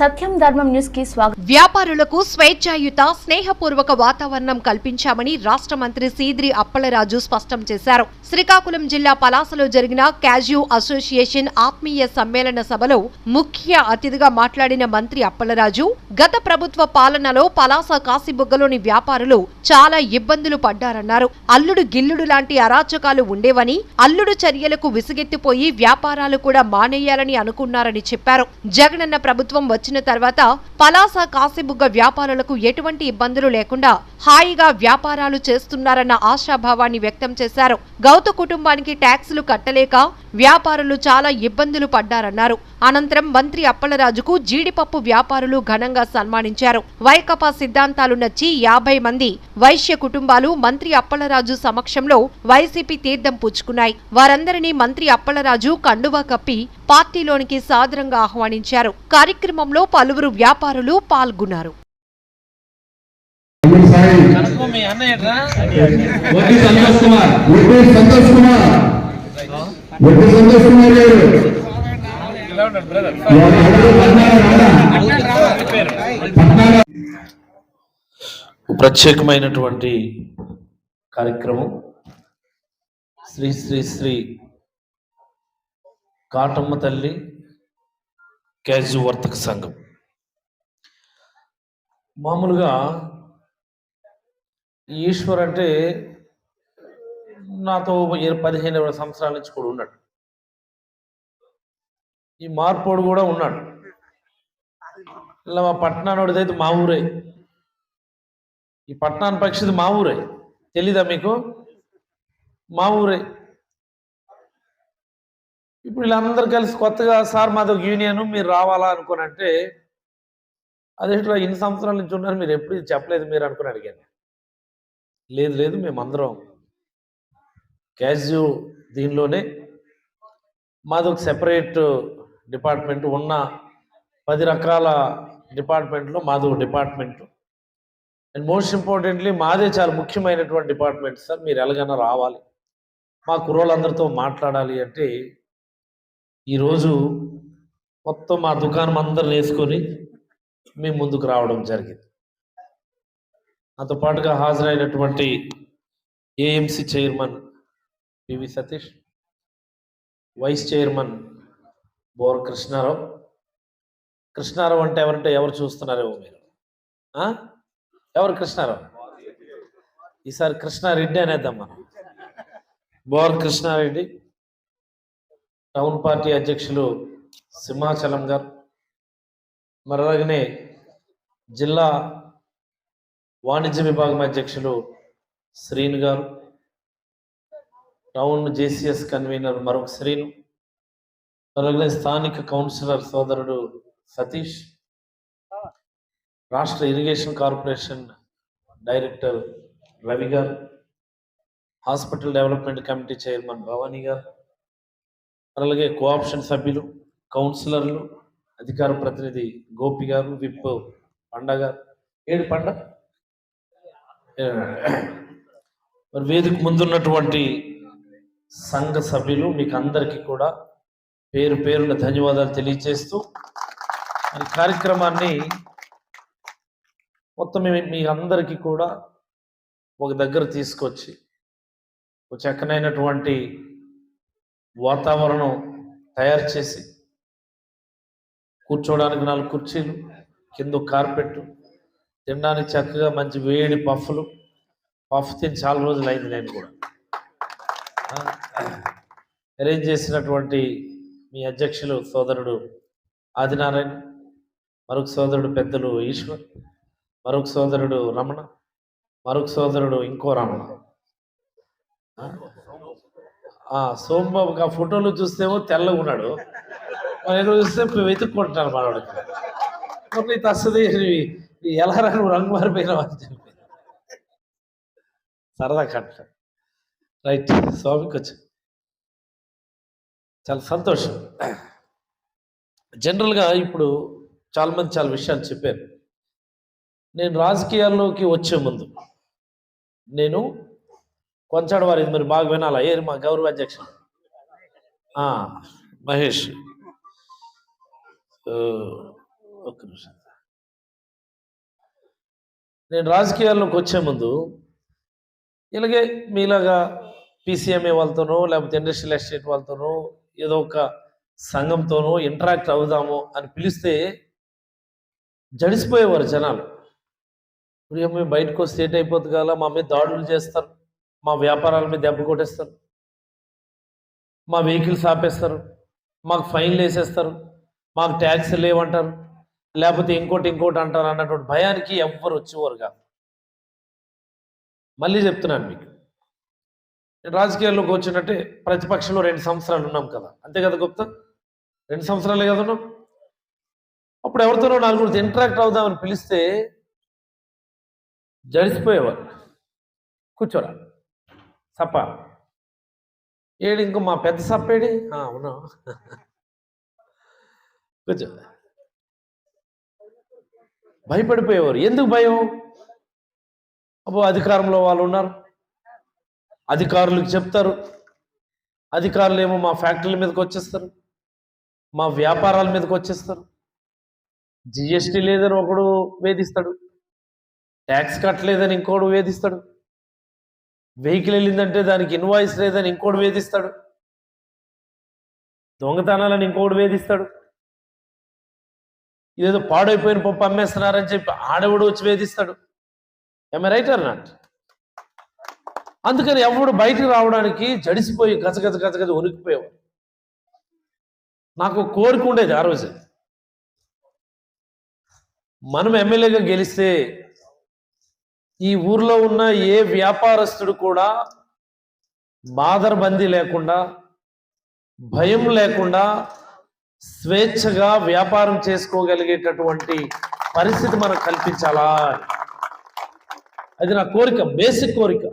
సత్యం ధర్మం న్యూస్కి స్వాగతం. వ్యాపారులకు స్వేచ్ఛాయుత స్నేహపూర్వక వాతావరణం కల్పించామని రాష్ట్ర మంత్రి సీద్రి అప్పలరాజు స్పష్టం చేశారు. శ్రీకాకుళం జిల్లా పలాసలో జరిగిన క్యాజ్యూ అసోసియేషన్ ఆత్మీయ సమ్మేళన సభలో ముఖ్య అతిథిగా మాట్లాడిన మంత్రి అప్పలరాజు గత ప్రభుత్వ పాలనలో పలాస కాశీబుగ్గలోని వ్యాపారులు చాలా ఇబ్బందులు పడ్డారన్నారు. అల్లుడు గిల్లుడు లాంటి అరాచకాలు ఉండేవని అల్లుడు చర్యలకు విసుగెత్తిపోయి వ్యాపారాలు కూడా మానేయాలని అనుకున్నారని చెప్పారు. జగనన్న ప్రభుత్వం వచ్చి వచ్చిన తర్వాత పలాస కాశీబుగ్గ వ్యాపారులకు ఎటువంటి ఇబ్బందులు లేకుండా హాయిగా వ్యాపారాలు చేస్తున్నారన్న ఆశాభావాన్ని వ్యక్తం చేశారు. గౌత కుటుంబానికి ట్యాక్సులు కట్టలేక వ్యాపారులు చాలా ఇబ్బందులు పడ్డారన్నారు. అనంతరం మంత్రి అప్పలరాజుకు జీడిపప్పు వ్యాపారులు ఘనంగా సన్మానించారు. వైకపా సిద్ధాంతాలు నచ్చి యాభై మంది వైశ్య కుటుంబాలు మంత్రి అప్పలరాజు సమక్షంలో వైసీపీ తీర్థం పుచ్చుకున్నాయి. వారందరినీ మంత్రి అప్పలరాజు కండువా కప్పి పార్టీలోనికి సాదరంగా ఆహ్వానించారు. కార్యక్రమంలో పలువురు వ్యాపారులు పాల్గొన్నారు. వడ్డీ సంతోష్ కుమార్. వడ్డీ సంతోష్ కుమార్. వడ్డీ సంతోష్ గారు. ప్రత్యేకమైనటువంటి కార్యక్రమం. శ్రీ శ్రీ శ్రీ కాటమ్మ తల్లి క్యాజు వర్తక సంఘం. మామూలుగా ఈశ్వర్ అంటే నాతో పదిహేను ఇరవై సంవత్సరాల నుంచి కూడా ఉన్నాడు. ఈ మార్పోడు కూడా ఉన్నాడు. ఇలా మా పట్టణానోడిదైతే మా ఊరే. ఈ పట్టణాన్ని పక్షిది మా ఊరే. తెలీదా మీకు? మా ఊరే. ఇప్పుడు వీళ్ళందరూ కలిసి కొత్తగా సార్ మాది ఒక యూనియన్ మీరు రావాలా అనుకుని అంటే ఇట్లా ఇన్ని సంవత్సరాల నుంచి ఉన్నారు మీరు ఎప్పుడు చెప్పలేదు మీరు అనుకుని అడిగాను. లేదు లేదు మేమందరం క్యాజువల్ దీనిలోనే. మాది ఒక సెపరేట్ డిపార్ట్మెంట్ ఉన్న పది రకాల డిపార్ట్మెంట్లో మాది ఒక డిపార్ట్మెంట్. అండ్ మోస్ట్ ఇంపార్టెంట్లీ మాదే చాలా ముఖ్యమైనటువంటి డిపార్ట్మెంట్ సార్ మీరు ఎలాగైనా రావాలి. మా కుర్రోళ్ళందరితో మాట్లాడాలి అంటే ఈరోజు మొత్తం మా దుకాణం అందరిని వేసుకొని మేము ముందుకు రావడం జరిగింది. నాతో పాటుగా హాజరైనటువంటి AMC chairman P V Satish vice chairman Bora Krishna Rao. Krishna Rao అంటే ఎవరంటే ఎవరు చూస్తున్నారేమో మీరు? ఎవరు కృష్ణారావు? ఈసారి కృష్ణారెడ్డి అనేద్దాం మనం. బోర్ కృష్ణారెడ్డి టౌన్ పార్టీ అధ్యక్షులు సింహాచలం గారు. మరి అలాగనే జిల్లా వాణిజ్య విభాగం అధ్యక్షులు శ్రీను గారు టౌన్ జేసీఎస్ కన్వీనర్ మరొక శ్రీను అలాగే స్థానిక కౌన్సిలర్ సోదరుడు సతీష్ రాష్ట్ర irrigation corporation director Ravi garu hospital development committee chairman Bhavani garu అలాగే కోఆప్షన్ సభ్యులు కౌన్సిలర్లు అధికార ప్రతినిధి గోపి గారు విప్ పండ గారు ఏడు పండ మరి వేదిక ముందున్నటువంటి సంఘ సభ్యులు మీకు అందరికీ కూడా పేరు పేరున ధన్యవాదాలు తెలియజేస్తూ మరి కార్యక్రమాన్ని మొత్తం మీ అందరికీ కూడా ఒక దగ్గర తీసుకొచ్చి ఒక చక్కనైనటువంటి వాతావరణం తయారు చేసి కూర్చోవడానికి నాలుగు కుర్చీలు కింద కార్పెట్టు కార్పెట్ తినడానికి చక్కగా మంచి వేడి పఫ్లు. పఫ్ తిని చాలా రోజులు అయింది నేను కూడా. అరేంజ్ చేసినటువంటి మీ అధ్యక్షులు సోదరుడు ఆదినారాయణ మరొక సోదరుడు పెద్దలు ఈశ్వర్ మరొక సోదరుడు రమణ మరొక సోదరుడు ఇంకో రమణ. సోమబాబు ఆ ఫోటోలు చూస్తేమో తెల్లగా ఉన్నాడు. నేను చూస్తే వెతుక్కుంటున్నాను మనవాడికి మరి ఇది ఎలా నువ్వు రంగు మారిపోయినావు అని చెప్పి సరదా కట్ట రైట్ స్వామికి వచ్చి. చాలా సంతోషం. జనరల్గా ఇప్పుడు చాలామంది చాలా విషయాలు చెప్పారు. నేను రాజకీయాల్లోకి వచ్చే ముందు నేను కొంచాడు వారి మరి బాగా వినాలా? ఏ మా గౌరవ అధ్యక్షుడు. మహేష్. ఒక్క నిమిషం. నేను రాజకీయాల్లోకి వచ్చే ముందు ఇలాగే మీలాగా పీసీఎంఏ వాళ్ళతోనో లేకపోతే ఇండస్ట్రియల్ ఎస్టేట్ వాళ్ళతోనో ఏదో ఒక సంఘంతోనో ఇంటరాక్ట్ అవుదాము అని పిలిస్తే జడిసిపోయేవారు జనాలు. ఇప్పుడు మేము బయటకు వస్తే ఏట్ అయిపోతుంది కదా మా మీద దాడులు చేస్తారు. మా వ్యాపారాల మీద దెబ్బ కొట్టేస్తారు. మా వెహికల్స్ ఆపేస్తారు. మాకు ఫైన్లు వేసేస్తారు. మాకు ట్యాక్స్ లేవంటారు. లేకపోతే ఇంకోటి ఇంకోటి అంటారు అన్నటువంటి భయానికి ఎవ్వరు వచ్చేవారు కాదు మళ్ళీ చెప్తున్నాను మీకు. రాజకీయాల్లోకి వచ్చినట్టే ప్రతిపక్షంలో రెండు సంవత్సరాలు ఉన్నాం కదా. అంతే కదా గుప్తా? రెండు సంవత్సరాలే కదా ఉన్నాం. అప్పుడు ఎవరితోనో నలుగురితో ఇంటరాక్ట్ అవుదామని పిలిస్తే జడిసిపోయేవారు కూర్చోరా. సప్ప. ఏడు ఇంకో మా పెద్ద సప్పేడి? ఉన్నా కూర్చో. భయపడిపోయేవారు. ఎందుకు భయం? అబ్బో అధికారంలో వాళ్ళు ఉన్నారు. అధికారులకు చెప్తారు. అధికారులు ఏమో మా ఫ్యాక్టరీల మీదకి వచ్చేస్తారు. మా వ్యాపారాల మీదకి వచ్చేస్తారు. జిఎస్టీ లేదని ఒకడు వేధిస్తాడు. ట్యాక్స్ కట్టలేదని ఇంకోడు వేధిస్తాడు. వెహికల్ వెళ్ళిందంటే దానికి ఇన్వాయిస్ లేదని ఇంకోటి వేధిస్తాడు. దొంగతనాలని ఇంకోటి వేధిస్తాడు. ఇదేదో పాడైపోయిన పప్పు అమ్మేస్తున్నారని చెప్పి ఆడవుడు వచ్చి వేధిస్తాడు. ఎమ్ రైటర్ నాట్ అందుకని ఎవడు బయటికి రావడానికి జడిసిపోయి గజగజ గజగజ ఉనికిపోయేవాడు నాకు కోరిక ఉండేది ఆ రోజు. మనం ఎమ్మెల్యేగా గెలిస్తే ఈ ఊర్లో ఉన్న ఏ వ్యాపారస్తుడు కూడా బాదరబందీ లేకుండా భయం లేకుండా స్వేచ్ఛగా వ్యాపారం చేసుకోగలిగేటటువంటి పరిస్థితి మనం కల్పించాలా? అది నా కోరిక బేసిక్ కోరిక.